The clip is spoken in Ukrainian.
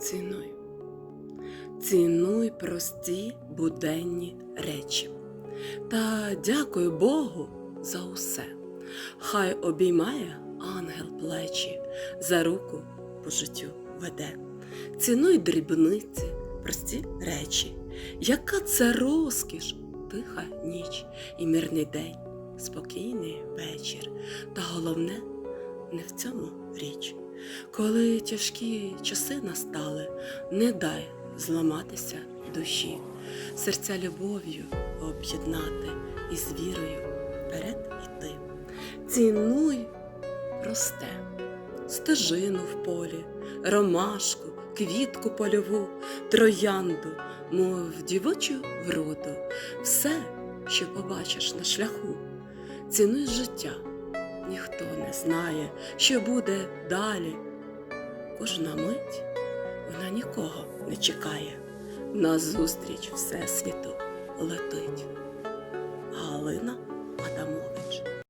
Цінуй. Цінуй прості буденні речі. Та дякую Богу за усе. Хай обіймає ангел плечі, за руку по життю веде. Цінуй дрібниці, прості речі. Яка це розкіш, тиха ніч і мирний день, спокійний вечір. Та головне не в цьому річ. Коли тяжкі часи настали, не дай зламатися душі, серця любов'ю об'єднати і з вірою вперед іти. Цінуй просте, стежину в полі, ромашку, квітку польову, троянду, мов дівочу вроду, все, що побачиш на шляху. Цінуй життя, ніхто не знає, що буде далі. Кожна мить вона нікого не чекає. Назустріч Всесвіту летить.